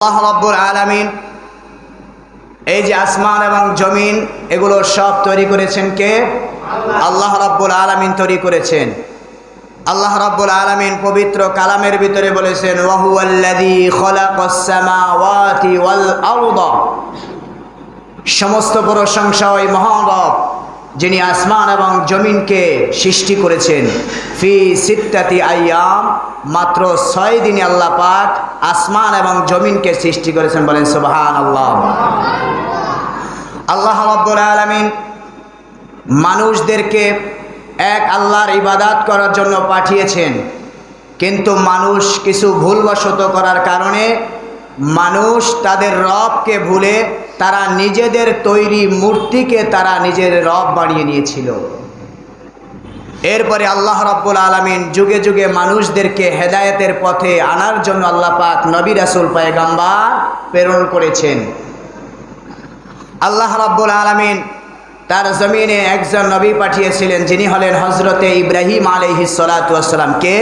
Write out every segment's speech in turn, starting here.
আল্লাহ আলামিন এই যে আসমান এবং জমিন, এগুলো সব তৈরি করেছেন কে? আল্লাহ রব্বুল আলামিন তৈরি করেছেন। আল্লাহ রব্বুল আলামিন পবিত্র কালামের ভিতরে বলেছেন সমস্ত প্রশংসা ওই মহান রব যিনি আসমান এবং জমিনকে সৃষ্টি করেছেন। ফি সিত্তাতি আইয়াম, মাত্র ছয় দিনে আল্লাহ পাক আসমান এবং জমিনকে সৃষ্টি করেছেন বলেন সুবহান আল্লাহ আল্লাহ রব্বুল আলামিন মানুষদেরকে এক আল্লাহর ইবাদাত করার জন্য পাঠিয়েছেন। কিন্তু মানুষ কিছু ভুলবশত করার কারণে মানুষ তাদের রবকে ভুলে তারা নিজেদের তৈরি মূর্তিকে তারা নিজের রব বানিয়ে নিয়েছিল। এরপরে আল্লাহ রব্বুল আলমিন যুগে যুগে মানুষদেরকে হেদায়েতের পথে আনার জন্য আল্লাহ পাক নবী রাসুল পায়গাম্বার প্রেরণ করেছেন। আল্লাহ রব্বুল আলমিন তার জমিনে একজন নবী পাঠিয়েছিলেন, যিনি হলেন হজরতে ইব্রাহিম আলহি সালাতাম কে?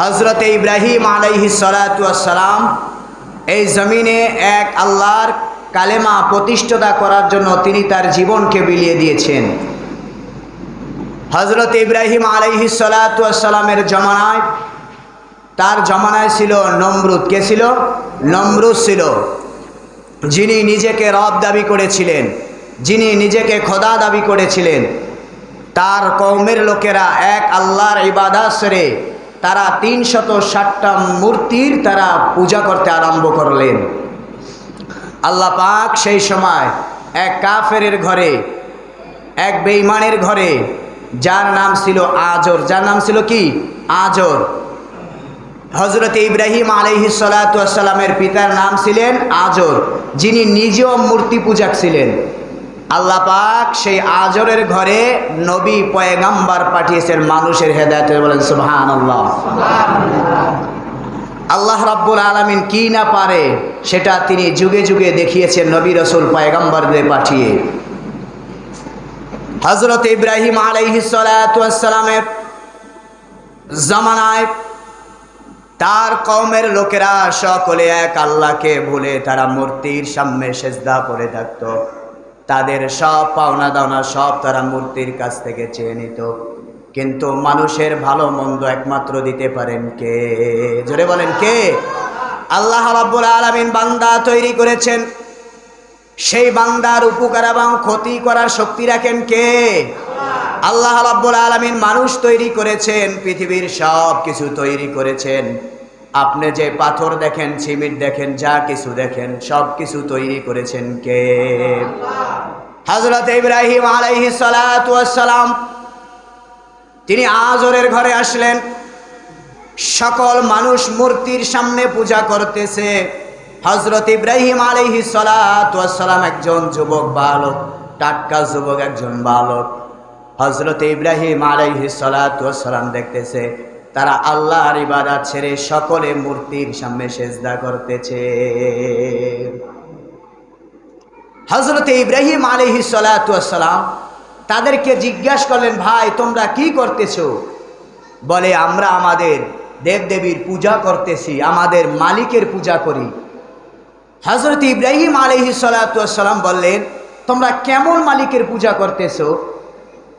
হজরতে ইব্রাহিম আলহি সালাতাম এই জমিনে এক আল্লাহর কালেমা প্রতিষ্ঠাতা করার জন্য তিনি তার জীবনকে বিলিয়ে দিয়েছেন। হজরত ইব্রাহিম আলহি সালাতামের জমানায়, তার জমানায় ছিল নমরুদ। কে ছিল? নমরুদ ছিল। যিনি নিজেকে রব দাবি করেছিলেন, যিনি নিজেকে খোদা দাবি করেছিলেন। তার কৌমের লোকেরা এক আল্লাহর ইবাদত সেরে তারা তিনশত ষাটটা মূর্তির তারা পূজা করতে আরম্ভ করলেন। আল্লাহ পাক সেই সময় এক কাফেরের ঘরে, এক বেইমানের ঘরে, যার নাম ছিল আজর। যার নাম ছিল কি? আজর। হজরত ইব্রাহিম আলহি সালাতামের পিতার নাম ছিলেন আজর, যিনি নিজেও মূর্তি পূজাক ছিলেন। আল্লাহ পাক সেই আজরের ঘরে নবী পয়গাম্বার পাঠিয়েছেন মানুষের হেদায়তে বলেন সুবহান আল্লাহ আল্লাহ রাব্বুল আলমিন কি না পারে সেটা তিনি যুগে যুগে দেখিয়েছেন নবী রসুল পয়গাম্বরদের পাঠিয়ে। হজরত ইব্রাহিম আলাইহি সালামের জামানায় তার কওমের লোকেরা সকলে এক আল্লাহকে ভুলে তারা মূর্তির সামনে সেজদা করে থাকত তাদের সব পাওনা দাওনা সব তারা মূর্তির কাছ থেকে চেয়ে নিত। কিন্তু মানুষের ভালো মন্দ একমাত্র দিতে পারেন কে? জোরে বলেন কে? আল্লাহ রাব্বুল আলামিন বান্দা তৈরি করেছেন। সেই বান্দার উপকার এবং ক্ষতি করার শক্তি রাখেন কে? আল্লাহ রাব্বুল আলামিন মানুষ তৈরি করেছেন, পৃথিবীর সব কিছু তৈরি করেছেন। আপনি যে পাথর দেখেন, সিমেন্ট দেখেন, যা কিছু দেখেন, সব কিছু তৈরি করেছেন কে? হজরত ইব্রাহিম আলাইহি সালাম, তিনি আজরের ঘরে আসলেন। সকল মানুষ মূর্তির সামনে পূজা করতেছে। হজরত ইব্রাহিম আলহি সালাম একজন যুবক বালক, টাটকা যুবক একজন বালক। হজরত ইব্রাহিম আলহি সালাম দেখতেছে, তারা আল্লাহর ইবাদত ছেড়ে সকলে মূর্তির সামনে সেজদা করতেছে। হজরত ইব্রাহিম আলহি সালাম তাদেরকে জিজ্ঞাসা করলেন, ভাই, তোমরা কি করতেছো? বলে, আমরা আমাদের দেবদেবীর পূজা করতেছি, আমাদের মালিকের পূজা করি। হজরত ইব্রাহিম আলহি সালাম বললেন, তোমরা কেমন মালিকের পূজা করতেছো?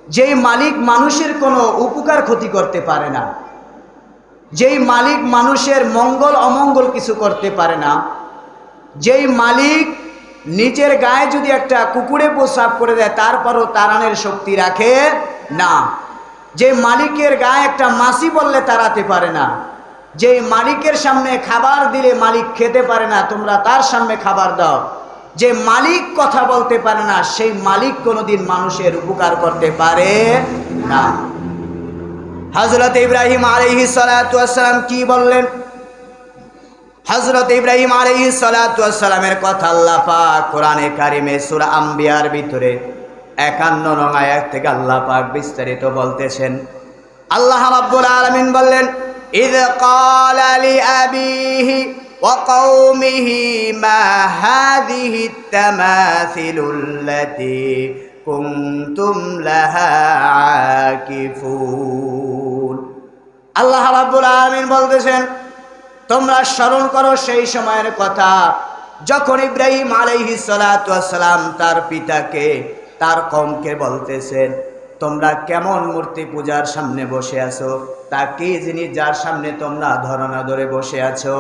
যেই মালিক মানুষের কোনো উপকার ক্ষতি করতে পারে না। যেই মালিক মানুষের মঙ্গল অমঙ্গল কিছু করতে পারে না। যেই মালিক নিজের গায়ে যদি একটা কুকুরে প্রস্রাব করে দেয়, তারপরও তাড়ানোর শক্তি রাখে না। যে মালিকের গায়ে একটা মাসি বললে তাড়াতে পারে না, যে মালিকের সামনে খাবার দিলে মালিক খেতে পারে না, তোমরা তার সামনে খাবার দাও। যে মালিক কথা বলতে পারে না, সেই মালিক কোনোদিন মানুষের উপকার করতে পারে না। হজরত ইব্রাহিম আলহি সালাম কি বললেন? হজরত ইব্রাহিম আলহি সালামের কথা আল্লাহ পাক কোরআনে কারিমে সুরা আম্বিয়ার ভিতরে একান্ন নং আয়াত থেকে আল্লাহ পাক বিস্তারিত বলতেছেন আল্লাহ রাব্বুল আলামিন বললেন إذ قال لأبيه وقومه ما هذه التماثيل التي كنتم لها عاكفون আল্লাহ রাব্বুল আলামিন বলতেছেন তোমরা স্মরণ করো সেই সময়ের কথা। যখন ইব্রাহিম আলাইহি সালাম তার পিতাকে, তার কমকে বলতেছেন, তোমরা কেমন মূর্তি পূজার সামনে বসে আছো? তা কি জিনিস যার সামনে তোমরা ধরনা ধরে বসে আছো?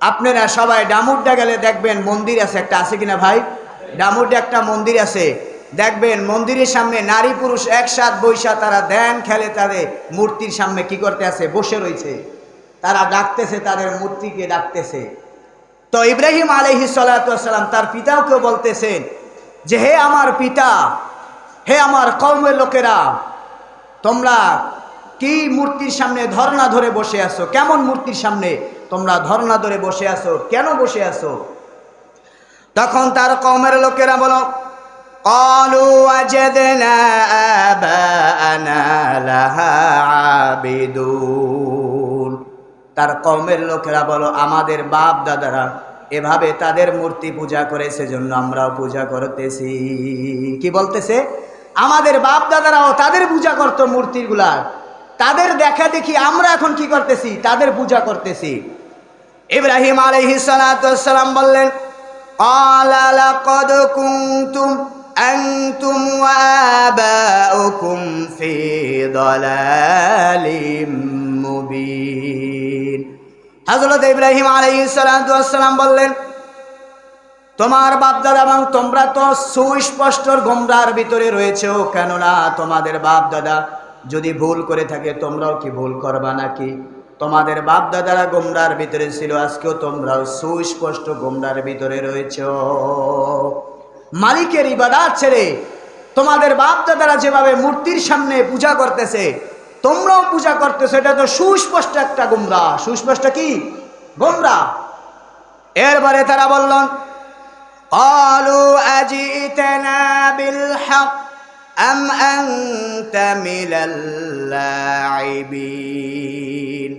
আপনারা সবাই ডামুড্ডা গেলে দেখবেন মন্দির আছে, একটা আছে কিনা ভাই? ডামুড্ডা একটা মন্দির আছে। দেখবেন মন্দিরের সামনে নারী পুরুষ একসাথ বৈশা তারা দেন খেলে তাদের মূর্তির সামনে কি করতে আছে? বসে রয়েছে। তারা ডাকতেছে তাদের মূর্তিকে ডাকতেছে তো ইব্রাহিম আলহি সালাম তার পিতাও কেউ বলতেছেন যে হে আমার পিতা হে আমার কর্মের লোকেরা তোমরা কি মূর্তির সামনে ধর্ণা ধরে বসে আছো কেমন মূর্তির সামনে তোমরা ধর্ণা ধরে বসে আছো কেন বসে আছো তখন তার কমের লোকেরা বলো قالوا وجدنا آباءنا لها عابدون তার কমের লোকেরা বলো আমাদের বাপ দাদারা এভাবে তাদের মূর্তি পূজা করে সেজন্য আমরাও পূজা করতেছি কি বলতেছে আমাদের বাপ দাদারাও তাদের পূজা করতো মূর্তিগুলা তাদের দেখা দেখি আমরা এখন কি করতেছি তাদের পূজা করতেছি ইব্রাহিম আলাইহিস সালাম বললেন قال لقد كنتم أنتم وآباؤكم في ضلال মুবিন হযরত ইব্রাহিম আলাইহিস সালাম বললেন, তোমার বাপদাদা এবং তোমরা তো সুস্পষ্টর গোমরার ভিতরে রয়েছেও, কেননা তোমাদের বাপদাদা যদি ভুল করে থাকে, তোমরাও কি ভুল করবা নাকি? তোমাদের বাপ দাদারা গোমরার ভিতরে ছিল, আজকেও তোমরাও সুস্পষ্ট গোমরার ভিতরে রয়েছ মালিকের ইবাদাত ছেড়ে তোমাদের বাপ দাদারা যেভাবে মূর্তির সামনে পূজা করতেছে তোমরাও পূজা করতেছো এটা তো সুস্পষ্ট একটা গোমরা সুস্পষ্ট কি গোমরা এরপরে তারা বললেন قالوا أجئتنا بالحق أم أنت من اللاعبين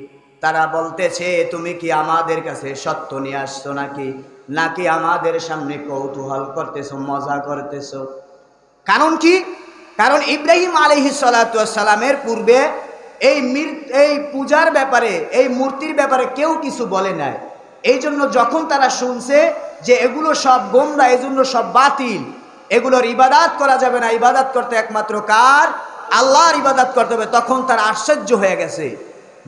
তারা বলতেছে তুমি কি আমাদের কাছে সত্য নিয়ে আসছো নাকি নাকি আমাদের সামনে কৌতূহল করতেছো মজা করতেছো কারণ কি কারণ ইব্রাহিম আলহি সালামের পূর্বে এই এই পূজার ব্যাপারে, এই মূর্তির ব্যাপারে কেউ কিছু বলে নাই। এই জন্য যখন তারা শুনছে যে এগুলো সব গোমরা, এজন্য সব বাতিল, এগুলোর ইবাদাত করা যাবে না। ইবাদাত করতে একমাত্র কার? আল্লাহর ইবাদাত করতে হবে। তখন তার আশ্চর্য হয়ে গেছে।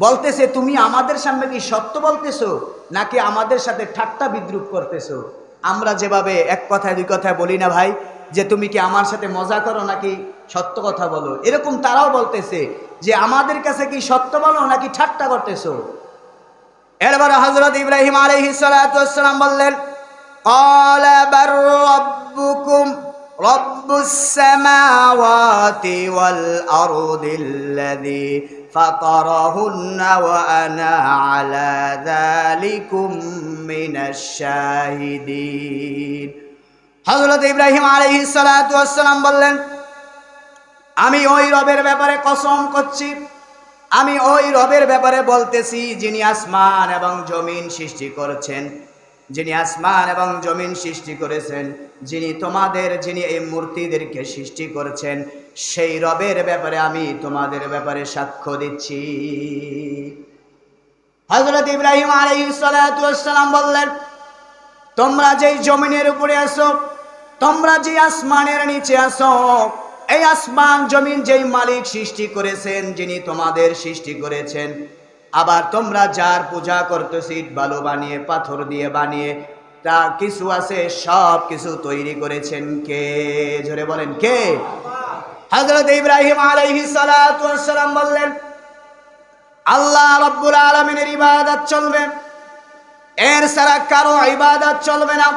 বলতেছে, তুমি আমাদের সামনে কি সত্য বলতেছো? নাকি আমাদের সাথে ঠাট্টা বিদ্রুপ করতেছো? আমরা যেভাবে এক কথায়, দুই কথায় বলি না ভাই, যে তুমি কি আমার সাথে মজা করো নাকি সত্য কথা বলো এরকম তারাও বলতেছে যে আমাদের কাছে কি সত্য বলো নাকি ঠাট্টা করতেছো এরপরে হজরত ইব্রাহিম আলহিসাম বললেন قال بل ربكم رب السماوات والأرض الذي فطرهن وأنا على ذلكم من الشاهدين হজরত ইব্রাহিম আলহি সালাম বললেন আমি ওই রবের ব্যাপারে কসম করছি। আমি ওই রবের ব্যাপারে বলতেছি যিনি আসমান এবং জমিন সৃষ্টি করেছেন। যিনি আসমান এবং জমিন সৃষ্টি করেছেন, যিনি তোমাদের, যিনি এই মূর্তিদেরকে সৃষ্টি করেছেন, সেই রবের ব্যাপারে আমি তোমাদের ব্যাপারে সাক্ষ্য দিচ্ছি। হজরত ইব্রাহিম আলাইসালাম বললেন, তোমরা যেই জমিনের উপরে আসো তোমরা যে আসমানের নিচে আসো এই আসমান জমিন যেই মালিক সৃষ্টি করেছেন, যিনি তোমাদের সৃষ্টি করেছেন, আবার তোমরা যার পূজা করতেছো ইট বালু বানিয়ে, পাথর দিয়ে বানিয়ে, তা কিছু আছে, সব কিছু তৈরি করেছেন কে? জোরে বলেন, কে? হজরত ইব্রাহিম আলাইহিসালাম বললেন, আল্লাহ রব্বুল আলমিনের ইবাদত চলবে। এর সারা কারও ইবাদত চলবে না।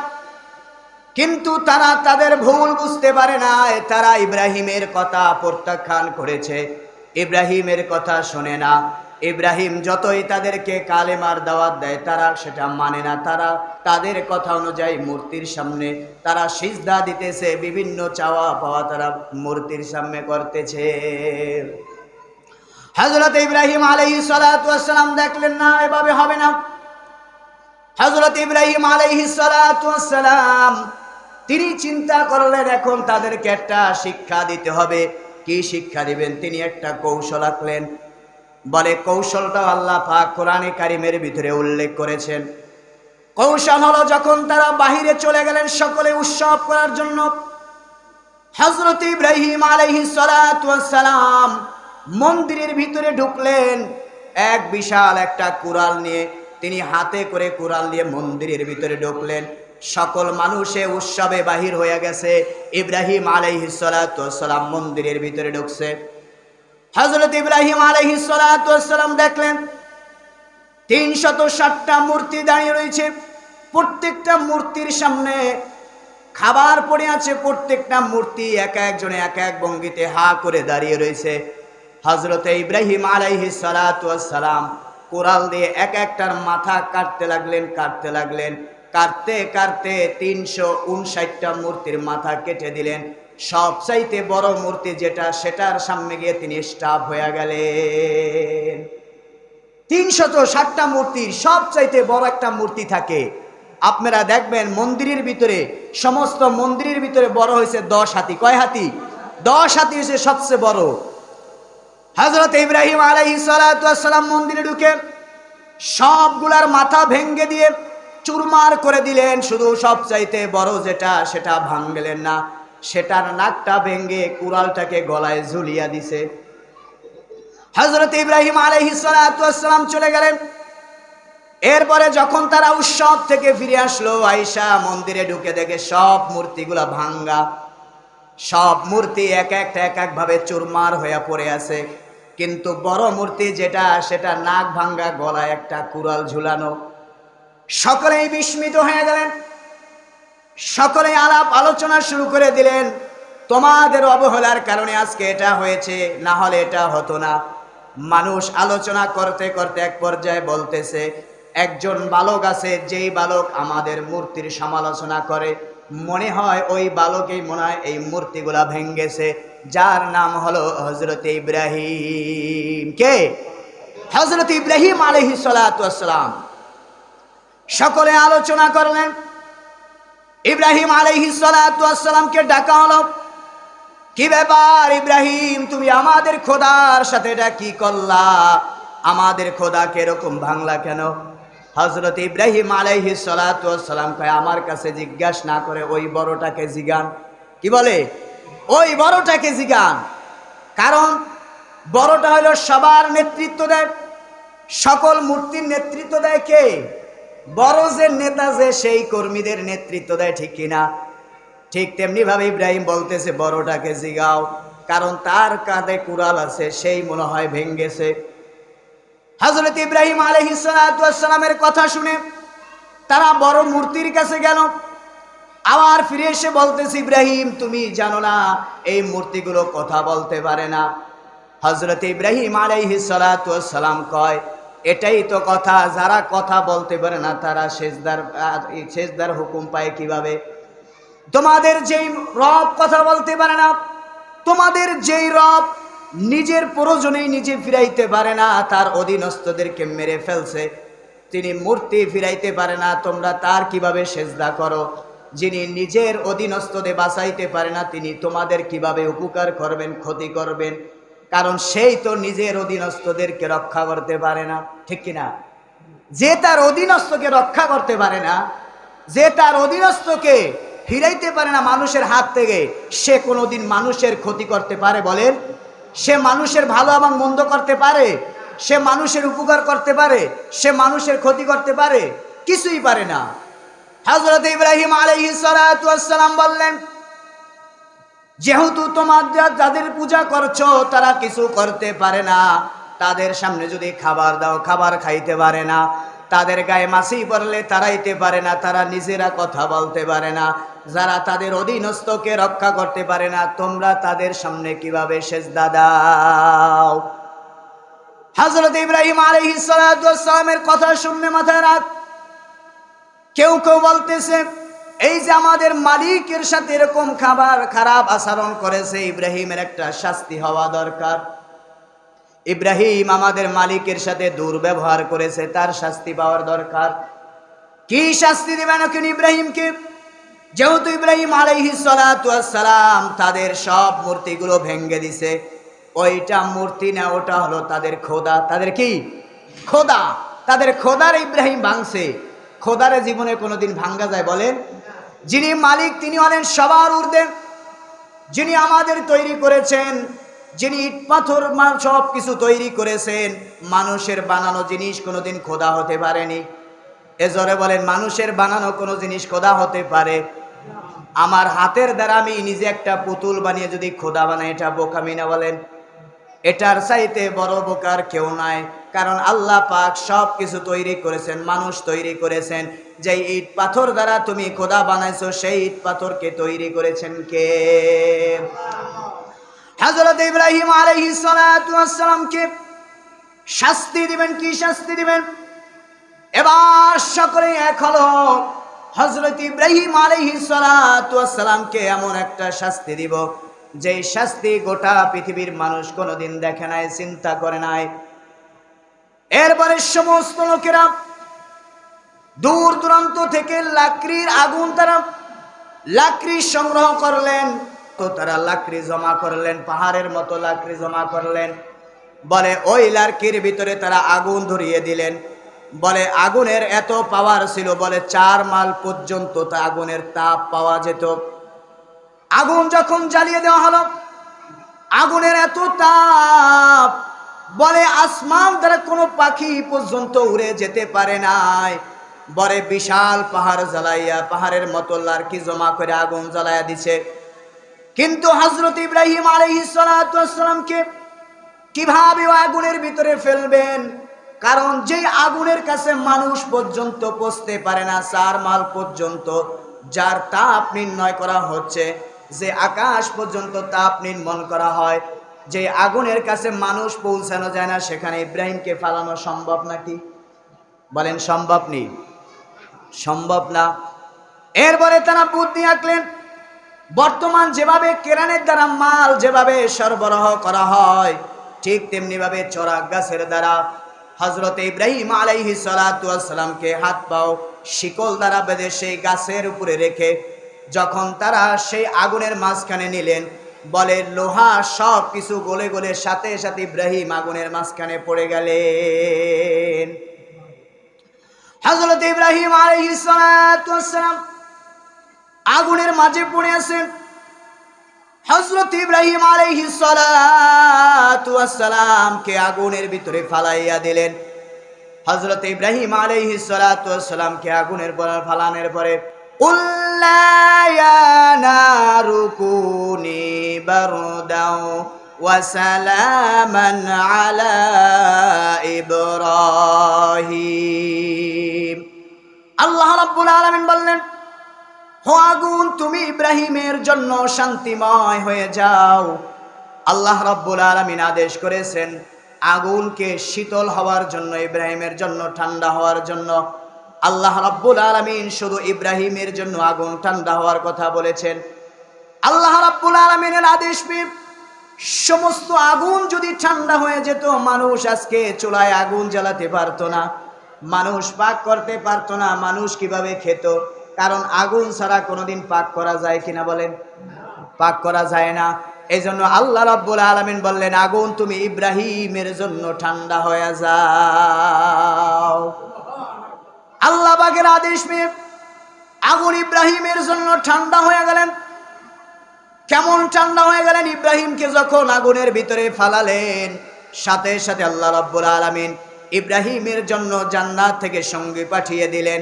কিন্তু তারা তাদের ভুল বুঝতে পারে না। তারা ইব্রাহিমের কথা প্রত্যাখ্যান করেছে। ইব্রাহিমের কথা শোনে না। ইব্রাহিম যতই তাদেরকে কালেমার দাওয়াত দেয়, তারা সেটা মানে না। তারা তাদের কথা অনুযায়ী মূর্তির সামনে তারা সিজদা দিতেছে। বিভিন্ন চাওয়া পাওয়া তারা মূর্তির সামনে করতেছে। হজরত ইব্রাহিম আলহি সালাম দেখলেন না, এভাবে হবে না। হজরত ইব্রাহিম আলহি সালাম তিনি চিন্তা করলেন, এখন তাদেরকে একটা শিক্ষা দিতে হবে। কি শিক্ষা দিবেন? তিনি একটা কৌশল আঁকলেন। বলে কৌশলটাও আল্লাহ পাক কোরআনে কারিমের ভিতরে উল্লেখ করেছেন। কৌশল হলো যখন তারা বাহিরে চলে গেলেন সকলে উৎসব করার জন্য। হজরত ইব্রাহিম আলহি সালাম মন্দিরের ভিতরে ঢুকলেন, এক বিশাল একটা কুড়াল নিয়ে। তিনি হাতে করে কুড়াল নিয়ে মন্দিরের ভিতরে ঢুকলেন। সকল মানুষে উৎসবে বাহির হয়ে গেছে। ইব্রাহিম আলহি সালাম মন্দিরের ভিতরে ঢুকছে। হজরত ইব্রাহিম আলহি সালাম দেখলেন তিনশত ষাটটা মূর্তি দাঁড়িয়ে রয়েছে। প্রত্যেকটা মূর্তির সামনে খাবার পড়ে আছে, প্রত্যেকটা মূর্তি এক একজনে এক এক ভঙ্গিতে হা করে দাঁড়িয়ে রয়েছে। হজরত ইব্রাহিম আলাইহি সালাম কোরাল দিয়ে এক একটার মাথা কাটতে লাগলেন কাটতে লাগলেন। কাটতে কাটতে তিনশো উনষাটটা মূর্তির মাথা কেটে দিলেন। সবচাইতে বড় মূর্তি যেটা, সেটার সামনে গিয়ে তিনি স্টাফ হয়ে গেলেন। তিনশত ষাটটা মূর্তির সবচাইতে বড় একটা মূর্তি থাকে। আপনারা দেখবেন মন্দিরের ভিতরে, সমস্ত মন্দিরের ভিতরে বড় হয়েছে দশ হাতি। কয় হাতি? দশ হাতি হয়েছে সবচেয়ে বড়। হজরত ইব্রাহিম আলাই মন্দিরে ঢুকে সবগুলার মাথা ভেঙ্গে দিয়ে চুরমার করে দিলেন, শুধু সবচাইতে বড় যেটা, সেটা ভাঙলেন না। সেটার নাকটা ভেঙ্গে কুড়ালটাকে গলায় ঝুলিয়া দিছে। হজরত ইব্রাহিম আলহিসাম চলে গেলেন। এরপরে যখন তারা উৎসব থেকে ফিরে আসলো আইসা মন্দিরে ঢুকে দেখে সব মূর্তিগুলা ভাঙ্গা। সব মূর্তি এক একটা এক এক ভাবে চুরমার হয়ে পড়ে আছে। কিন্তু বড় মূর্তি যেটা, সেটা নাক ভাঙ্গা, গলায় একটা কুড়াল ঝুলানো। সকলেই বিস্মিত হয়ে গেলেন। সকলে আলাপ আলোচনা শুরু করে দিলেন। তোমাদের অবহেলার কারণে আজকে এটা হয়েছে, না হলে এটা হতো না। মানুষ আলোচনা করতে করতে এক পর্যায়ে বলতেছে, একজন বালক আছে, যেই বালক আমাদের মূর্তির সমালোচনা করে। মনে হয় ওই বালকেই মনে হয় এই মূর্তিগুলা ভেঙ্গেছে। যার নাম হলো হজরত ইব্রাহিম। কে? হজরত ইব্রাহিম আলহি সালাম। সকলে আলোচনা করলেন। ইব্রাহিম আলহি সালামকে ডাকা হলো। কি ব্যাপার ইব্রাহিম, তুমি আমাদের খোদার সাথে এটা কি করলা? আমাদের খোদা এরকম ভাঙলা কেন? হজরত ইব্রাহিম আলাইহি সালাম কয়, আমার কাছে জিজ্ঞাসা না করে ওই বড়টাকে জিগান। কি বলে? ওই বড়টাকে জিগান। কারণ বড়টা হলো সবার নেতৃত্ব দেয়। সকল মূর্তির নেতৃত্ব দেয় কে? বড় যে নেতা যে সেই কর্মীদের নেতৃত্ব দেয়, ঠিক কিনা? ঠিক তেমনি ভাবে ইব্রাহিম বলতেছে, বড়টাকে জিগাও, কারণ তার কাঁধে কুড়াল আছে, সেই মনে হয় ভেঙ্গেছে। হজরত ইব্রাহিম আলহিসামের কথা শুনে তারা বড় মূর্তির কাছে গেল। আবার ফিরে এসে বলতেছে, ইব্রাহিম, তুমি জানো না, এই মূর্তিগুলো কথা বলতে পারে না। হজরত ইব্রাহিম আলাইহিসালাম কয় এটাই তো কথা, যারা কথা বলতে পারে না, তারা শেষদার শেষদার হুকুম পায় কীভাবে? তোমাদের যেই রব কথা বলতে পারে না, তোমাদের যেই রব নিজের প্রয়োজনেই নিজে ফিরাইতে পারে না, তার অধীনস্থদেরকে মেরে ফেলছে। তিনি মূর্তি ফিরাইতে পারে না, তোমরা তার কীভাবে সেজদা করো? যিনি নিজের অধীনস্থদে বাঁচাইতে পারে না, তিনি তোমাদের কীভাবে উপকার করবেন, ক্ষতি করবেন? কারণ সেই তো নিজের অধীনস্থদেরকে রক্ষা করতে পারে না, ঠিক কিনা? যে তার অধীনস্থকে রক্ষা করতে পারে না, যে তার অধীনস্থকে ফিরাইতে পারে না মানুষের হাত থেকে, সে কোনোদিন মানুষের ক্ষতি করতে পারে বলেন? সে মানুষের ভালো এবং মন্দ করতে পারে? সে মানুষের উপকার করতে পারে? সে মানুষের ক্ষতি করতে পারে? কিছুই পারে না। হজরত ইব্রাহিম আলহিসাম বললেন যেহেতু তোমার যাদের পূজা করছ, তারা কিছু করতে পারে না। তাদের সামনে যদি খাবার দাও, খাবার খাইতে পারে না। তাদের গায়ে মাসি পড়লে তারাইতে পারে না, তারা নিজেরা কথা বলতে পারে না। যারা তাদের অধীনস্থকে রক্ষা করতে পারে না, তোমরা তাদের সামনে কীভাবে শেষ দাদাও হজরত ইব্রাহিম আলহিসামের কথা শুনলে মাথায় রাখ। কেউ কেউ বলতেছে এই যে আমাদের মালিকের সাথে এরকম খাবার খারাপ আচরণ করেছে, ইব্রাহিমের একটা শাস্তি হওয়া দরকার। ইব্রাহিম আমাদের মালিকের সাথে দুর্ব্যবহার করেছে, তার শাস্তি পাওয়ার দরকার। কি শাস্তি দেবেন এখন ইব্রাহিমকে? যেহেতু ইব্রাহিম আলাইহি সালাম তাদের সব মূর্তিগুলো ভেঙ্গে দিছে, ওইটা মূর্তি না, ওটা হলো তাদের খোদা। তাদের কি? খোদা। তাদের খোদার ইব্রাহিম ভাঙছে। খোদারে জীবনে কোনোদিন ভাঙ্গা যায় বলেন? যিনি মালিক, তিনি হলেন সবার ঊর্ধ্বে। যিনি আমাদের তৈরি করেছেন, যিনি ইট, পাথর সব কিছু তৈরি করেছেন, মানুষের বানানো জিনিস কোনোদিন খোদা হতে পারেনি। এজরে বলেন, মানুষের বানানো কোনো জিনিস খোদা হতে পারে। আমার হাতের দ্বারা আমি নিজে একটা পুতুল বানিয়ে যদি খোদা বানাই, এটা বোকামি না বলেন। এটার চাইতে বড় বোকার কেউ নাই। কারণ আল্লাহ পাক সব কিছু তৈরি করেছেন, মানুষ তৈরি করেছেন। যে ইট পাথর দ্বারা তুমি খোদা বানাইছো, সেই ইট পাথরকে তৈরি করেছেন কে? হযরত ইব্রাহিম ওয়াস সালামকে শাস্তি দিবেন, কি শাস্তি দিবেন? এবার সকলে এক হলো হজরত ইব্রাহিম আলহিসালামকে এমন একটা শাস্তি দিব, যেই শাস্তি গোটা পৃথিবীর মানুষ কোনোদিন দেখে নাই, চিন্তা করে নাই। এরপরে সমস্ত লোকেরা দূর দূরান্ত থেকে লাকড়ির আগুন তারা লাকড়ি সংগ্রহ করলেন। তো তারা লাকড়ি জমা করলেন, পাহাড়ের মতো লাকড়ি জমা করলেন। বলে, ওই লাকড়ির ভিতরে তারা আগুন ধরিয়ে দিলেন। বলে, আগুনের এত পাওয়ার ছিল। বলে, চার মাল পর্যন্ত তা আগুনের তাপ পাওয়া যেত। আগুন যখন জ্বালিয়ে দেওয়া হলো, আগুনের এত তাপ বলে, আসমান দ্বারা কোনো পাখি পর্যন্ত উড়ে যেতে পারে নাই। বলে বিশাল পাহাড় জ্বালাইয়া, পাহাড়ের মতো লার্কি জমা করে আগুন জ্বালাইয়া দিছে। কিন্তু হজরত ইব্রাহিম আলহিসামকে কীভাবে আগুনের ভিতরে ফেলবেন? কারণ যে আগুনের কাছে মানুষ পর্যন্ত পৌঁছতে পারে না চার মাল পর্যন্ত, যার তাপ নির্ণয় করা হচ্ছে, যে আকাশ পর্যন্ত তাপ নির্মল করা হয় যে আগুনের কাছে মানুষ পৌঁছানো যায় না, সেখানে ইব্রাহিমকে ফালানো সম্ভব নাকি? বলেন, সম্ভব নেই সম্ভব না। এরপরে তারা বুদ্ধি আঁকলেন, বর্তমান যেভাবে কেরানের দ্বারা মাল যেভাবে সরবরাহ করা হয়, ঠিক তেমনিভাবে চড়া গাছের দ্বারা হজরত ইব্রাহিম আলাইহি সালাতামকে হাত পাও শিকল দ্বারা বেঁধে সেই গাছের উপরে রেখে, যখন তারা সেই আগুনের মাঝখানে নিলেন বলে, লোহা সব কিছু গলে গলে সাথে সাথে ইব্রাহিম আগুনের মাঝখানে পড়ে গেলেন। হজরত ইব্রাহিম আলাইহিস সালাম আগুনের মাঝে পড়ে আছেন। হজরত ইব্রাহিম আলাইহিস সালামকে আগুনের ভিতরে ফালাইয়া দিলেন। হজরত ইব্রাহিম আলাইহিস সালামকে আগুনের পর ফালানোর পরে রুকুনি বারদাও وسلاما على إبراهيم আল্লাহ রাব্বুল আলামিন বললেন হো আগুন তুমি ইব্রাহিমের জন্য শান্তিময় হয়ে যাও আল্লাহ রাব্বুল আলামিন আদেশ করেছেন আগুনকে শীতল হওয়ার জন্য ইব্রাহিমের জন্য ঠান্ডা হওয়ার জন্য আল্লাহ রাব্বুল আলামিন শুধু ইব্রাহিমের জন্য আগুন ঠান্ডা হওয়ার কথা বলেছেন। আল্লাহ রাব্বুল আলামিনের আদেশ পেয়ে সমস্ত আগুন যদি ঠান্ডা হয়ে যেত, মানুষ আজকে চুলায় আগুন জ্বালাতে পারতো না। মানুষ পাক করতে পারতো না, মানুষ কীভাবে খেত? কারণ আগুন ছাড়া কোনোদিন পাক করা যায় কিনা বলেন? পাক করা যায় না। এই জন্য আল্লাহ রাব্বুল আলমিন বললেন, আগুন তুমি ইব্রাহিমের জন্য ঠান্ডা হয়ে যাও। আল্লাহ বাগের আদেশ পেয়ে আগুন ইব্রাহিমের জন্য ঠান্ডা হয়ে গেলেন। কেমন ঠান্ডা হয়ে গেলেন? ইব্রাহিমকে যখন আগুনের ভিতরে ফালালেন, সাথে সাথে আল্লাহ রাব্বুল আলামিন ইব্রাহিমের জন্য জান্নাত থেকে সঙ্গী পাঠিয়ে দিলেন।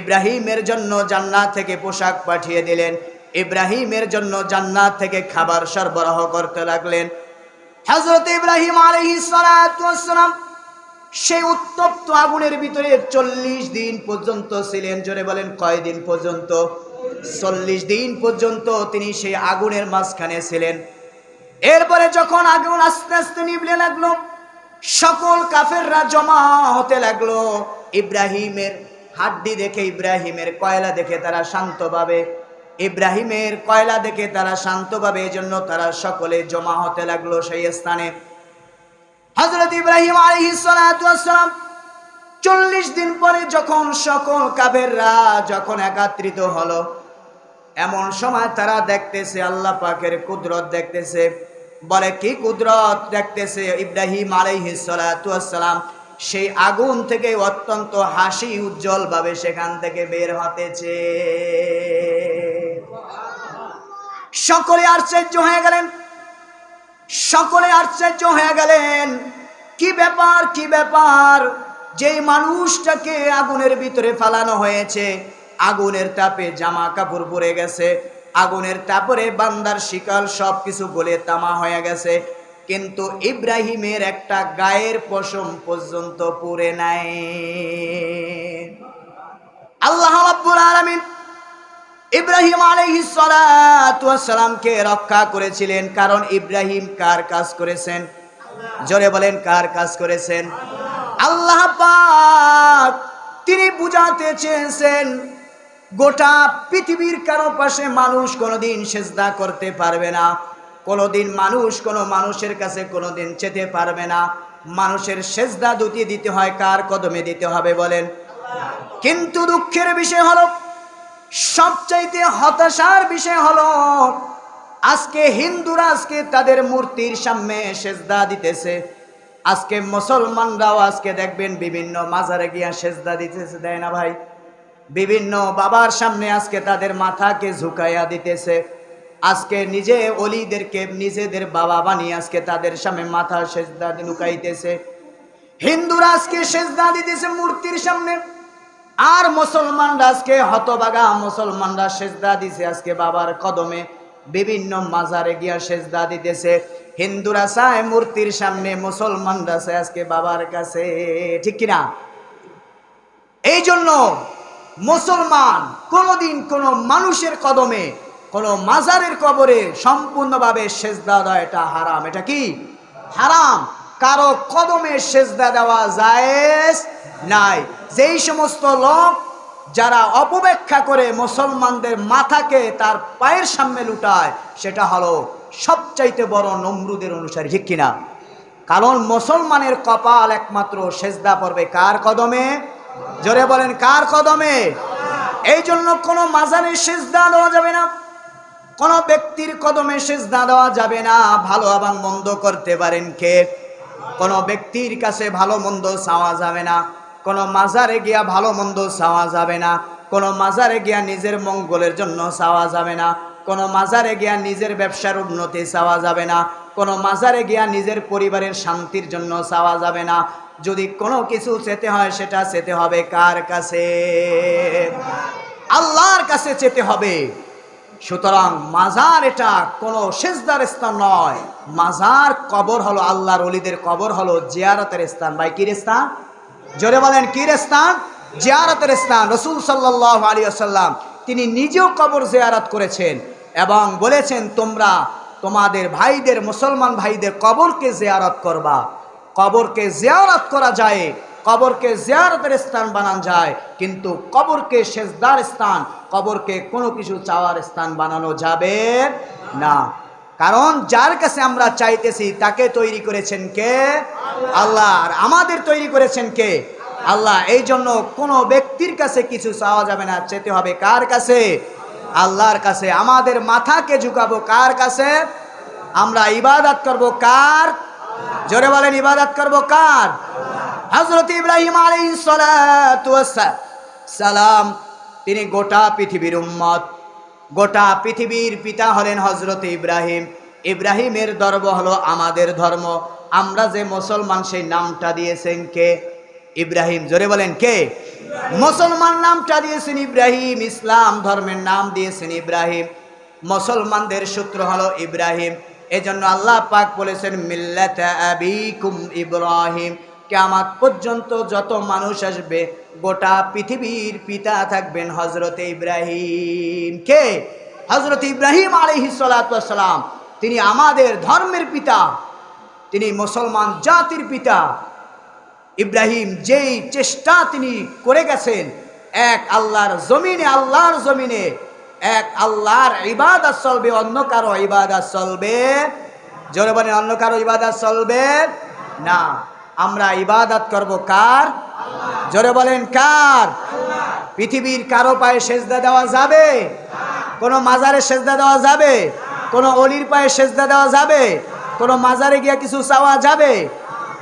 ইব্রাহিমের জন্য জান্নাত থেকে পোশাক পাঠিয়ে দিলেন। ইব্রাহিমের জন্য জান্নাত থেকে খাবার সরবরাহ করতে লাগলেন। হযরত ইব্রাহিম সালাম সেই উত্তপ্ত আগুনের ভিতরে চল্লিশ দিন পর্যন্ত ছিলেন। জোরে বলেন কয়দিন পর্যন্ত? চল্লিশ দিন পর্যন্ত তিনি সেই আগুনের মাঝখানে ছিলেন। এরপরে যখন আগুন আস্তে আস্তে নিভলে লাগল, সকল কাফেররা জমা হতে লাগল। ইব্রাহিমের হাড্ডি দেখে ইব্রাহিমের কয়লা দেখে তারা শান্তভাবে ইব্রাহিমের কয়লা দেখে তারা শান্তভাবে এজন্য তারা সকলে জমা হতে লাগল সেই স্থানে। হজরত ইব্রাহিম আলহিসাম চল্লিশ দিন পরে যখন সকল কাবেররা যখন একাত্রিত হলো, এমন সময় তারা দেখতেছে, আল্লাহ পাকের কুদরত দেখতেছে। বলে, কি কুদরত দেখতেছে ইব্রাহিম আলাইহিসালাম সেই আগুন থেকে অত্যন্ত হাসি উজ্জ্বল ভাবে সেখান থেকে বের হতেছে। সকলে আশ্চর্য হয়ে গেলেন। সকলে আশ্চর্য হয়ে গেলেন। কি ব্যাপার কি ব্যাপার? যেই মানুষটাকে আগুনের ভিতরে ফেলানো হয়েছে, আগুনের তাপে জামা কাপড় পরে গেছে, আগুনের তাপরে বান্দার শিকাল সব কিছু গলে তামা হয়ে গেছে। কিন্তু ইব্রাহিমের একটা গায়ের পশম পর্যন্ত পুরে নাই। আল্লাহ রাব্বুল আলামিন ইব্রাহিম সালামকে রক্ষা করেছিলেন। কারণ ইব্রাহিম কার কাজ করেছেন? জোরে বলেন, কার কাজ করেছেন? আল্লাহ পাক তিনি বুঝাতে চেয়েছেন, গোটা পৃথিবীর কারও পাশে মানুষ কোনোদিন সেজদা করতে পারবে না। কোনোদিন মানুষ কোনো মানুষের কাছে কোনোদিন যেতে পারবে না। মানুষের সেজদা দুটি দিতে হয়, কার কদমে দিতে হবে বলেন? কিন্তু দুঃখের বিষয় হলো সবচাইতে হতাশার বিষয় হলো, আজকে হিন্দুরা আজকে তাদের মূর্তির সামনে সেজদা দিতেছে। আজকে মুসলমানরাও আজকে দেখবেন বিভিন্ন মাজারে গিয়া সেজদা দিতেছে, দেয় না ভাই? বিভিন্ন বাবার সামনে আজকে তাদের মাথাকে ঝুঁকাইয়া দিতেছে। আজকে নিজে অলিদেরকে, নিজেদের বাবা বানিয়ে আজকে তাদের সামনে মাথা সেজদা লুকাইতেছে হিন্দুরা আজকে সেজদা দিতেছে মূর্তির সামনে। আর মুসলমানরা আজকে হতবাগা, মুসলমানরা সেজদা দিছে আজকে বাবার কদমে। বিভিন্ন মাজারে গিয়া সেজদা দিতেছে। হিন্দুরা চায় মূর্তির সামনে, মুসলমানরা চায় আজকে বাবার কাছে। ঠিক কিনা? এই জন্য মুসলমান কোনোদিন কোনো মানুষের কদমে, কোনো মাজারের কবরে সম্পূর্ণভাবে সেজদা দেওয়া এটা হারাম। এটা কি? হারাম। কারও কদমে সেজদা দেওয়া জায়েজ নাই। যেই সমস্ত লোক যারা অপব্যাখ্যা করে মুসলমানদের মাথাকে তার পায়ের সামনে লুটায়, সেটা হলো সবচাইতে বড় নমরুদের অনুসারী। ঠিক কিনা? কারণ মুসলমানের কপাল একমাত্র সেজদা পড়বে কার কদমে? জোরে বলেন, কার কদমে? এই জন্য কোনো মাজারে সেজদা দেওয়া যাবে না। কোনো ব্যক্তির কদমে সেজদা দেওয়া যাবে না। ভালো এবং মন্দ করতে পারেন কে? কোনো ব্যক্তির কাছে ভালো মন্দ চাওয়া যাবে না, কোনো মাজারে গিয়া ভালো মন্দ চাওয়া যাবে না, কোনো মাজারে গিয়া নিজের মঙ্গলের জন্য চাওয়া যাবে না, কোনো মাজারে গিয়া নিজের ব্যবসার উন্নতি চাওয়া যাবে না, কোনো মাজারে গিয়া নিজের পরিবারের শান্তির জন্য চাওয়া যাবে না। যদি কোনো কিছু চেতে হয় সেটা চেতে হবে কার কাছে? আল্লাহর কাছে চেতে হবে। সুতরাং মাজার এটা কোনো সেজদার স্থান নয়। মাজার কবর হলো আল্লাহর অলিদের কবর হলো জিয়ারতের স্থান। ভাই, কির স্থান? জোরে বলেন, কির স্থান? জিয়ারতের স্থান। রসুল সাল্লাহ আলী আসাল্লাম তিনি নিজেও কবর জিয়ারত করেছেন এবং বলেছেন, তোমরা তোমাদের ভাইদের, মুসলমান ভাইদের কবরকে জিয়ারত করবা। কবরকে জিয়ারত করা যায় কবরকে জিয়ারতের স্থান বানান যায়, কিন্তু কবরকে সেজদার স্থান, কবরকে কোনো কিছু চাওয়ার স্থান বানানো যাবে না। কারণ যার কাছে আমরা চাইতেছি, তাকে তৈরি করেছেন কে? আল্লাহ। আর আমাদের তৈরি করেছেন কে? আল্লাহ। এই জন্য কোনো ব্যক্তির কাছে কিছু চাওয়া যাবে না। চেতে হবে কার কাছে? আল্লাহর কাছে। আমাদের মাথাকে ঝুঁকাবো কার কাছে? আমরা ইবাদত করব কার? জোরে বলেন, ইবাদত করব কার? হজরত ইব্রাহিম আলী সালাম, তিনি গোটা পৃথিবীর উম্মত। গোটা পৃথিবীর পিতা হলেন হজরত ইব্রাহিম। ইব্রাহিমের ধর্ম হলো আমাদের ধর্ম। আমরা যে মুসলমান, সেই নামটা দিয়েছেন কে? ইব্রাহিম। জোরে বলেন কে? মুসলমান নামটা দিয়েছেন ইব্রাহিম। ইসলাম ধর্মের নাম দিয়েছেন ইব্রাহিম। মুসলমানদের সূত্র হলো ইব্রাহিম। এজন্য আল্লাহ পাক বলেছেন, মিল্লাত আবিকুম ইব্রাহিম। কেয়ামাত পর্যন্ত যত মানুষ আসবে, গোটা পৃথিবীর পিতা থাকবেন হজরত ইব্রাহিম। কে? হজরত ইব্রাহিম আলহি সালাম তিনি আমাদের ধর্মের পিতা। তিনি মুসলমান জাতির পিতা। ইব্রাহিম যেই চেষ্টা তিনি করে গেছেন, এক আল্লাহর জমিনে আল্লাহর জমিনে, এক আল্লাহর ইবাদত চলবে, অন্য কারও ইবাদত চলবে? বলেন, অন্য কারও ইবাদত চলবে না। আমরা ইবাদত করব কার? জোরে বলেন কার? পৃথিবীর কারও পায়ে সেজদা দেওয়া যাবে? কোনো মাজারে সেজদা দেওয়া যাবে? কোনো অলির পায়ে সেজদা দেওয়া যাবে? কোনো মাজারে গিয়া কিছু চাওয়া যাবে?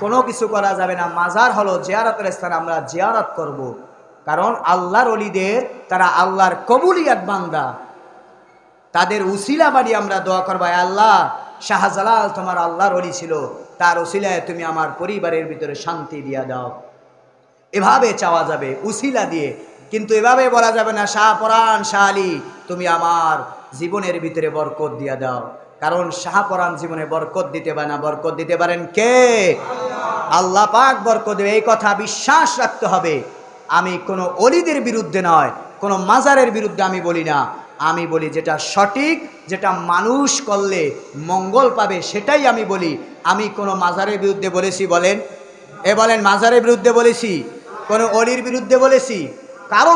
কোনো কিছু করা যাবে না। মাজার হলো জিয়ারতের স্থান, আমরা জিয়ারত করব। কারণ আল্লাহর অলিদের, তারা আল্লাহর কবুলিয়াত বান্দা। তাদের উসিলা বাড়ি আমরা দোয়া করব আল্লাহ, শাহজালাল তোমার আল্লাহর অলি ছিল। তার উসিলায় তুমি আমার পরিবারের ভিতরে শান্তি দিয়া দাও। এভাবে চাওয়া যাবে, উসিলা দিয়ে। কিন্তু এভাবে বলা যাবে না, শাহ পরাণ, শাহ আলী, তুমি আমার জীবনের ভিতরে বরকত দিয়া দাও। কারণ শাহ পরাণ জীবনে বরকত দিতে পারে না, বরকত দিতে পারেন কে? আল্লাহ পাক বরকত দেবে। এই কথা বিশ্বাস রাখতে হবে। আমি কোনো অলিদের বিরুদ্ধে নয়, কোনো মাজারের বিরুদ্ধে আমি বলি না। আমি বলি যেটা সঠিক, যেটা মানুষ করলে মঙ্গল পাবে, সেটাই আমি বলি। আমি কোনো মাজারের বিরুদ্ধে বলেছি বলেন? এ বলেন, মাজারের বিরুদ্ধে বলেছি? কোনো অলির বিরুদ্ধে বলেছি? কারও